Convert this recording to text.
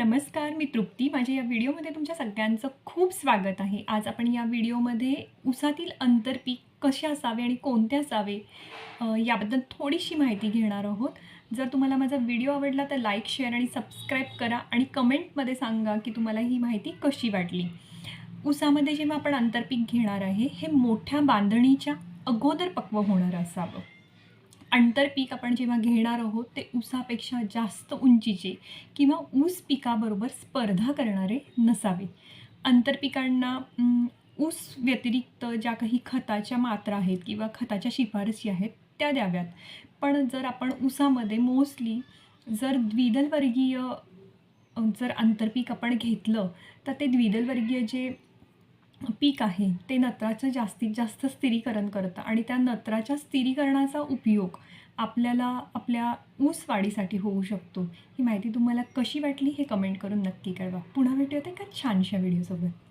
नमस्कार मी तृप्ती. माझ्या या व्हिडिओमध्ये तुमच्या सगळ्यांचं खूप स्वागत आहे. आज आपण या व्हिडिओमध्ये ऊसातील आंतरपीक कसे असावे आणि कोणते असावे याबद्दल थोडीशी माहिती घेणार आहोत. जर तुम्हाला माझा व्हिडिओ आवडला तर लाईक शेअर आणि सबस्क्राईब करा आणि कमेंटमध्ये सांगा की तुम्हाला ही माहिती कशी वाटली. उसामध्ये जेव्हा आपण आंतरपीक घेणार आहे हे मोठ्या बांधणीच्या अगोदर पक्व होणार असावं. आंतरपीक आपण जेव्हा घेणार आहोत ते ऊसापेक्षा जास्त उंचीचे किंवा ऊस पिकाबरोबर स्पर्धा करणारे नसावे. आंतरपिकांना ऊस व्यतिरिक्त ज्या काही खताच्या मात्रा आहेत किंवा खताच्या शिफारसी आहेत त्या द्याव्यात. पण जर आपण ऊसामध्ये मोस्टली जर द्विदलवर्गीय जर आंतरपीक आपण घेतलं तर ते द्विदलवर्गीय जे पीक आहे ते नत्राचं जास्तीत जास्त स्थिरीकरण करतं आणि त्या नत्राच्या स्थिरीकरणाचा उपयोग आपल्याला आपल्या ऊस वाढीसाठी होऊ शकतो. ही माहिती तुम्हाला कशी वाटली हे कमेंट करून नक्की कळवा. पुन्हा भेटूयात एका छानशा व्हिडिओसोबत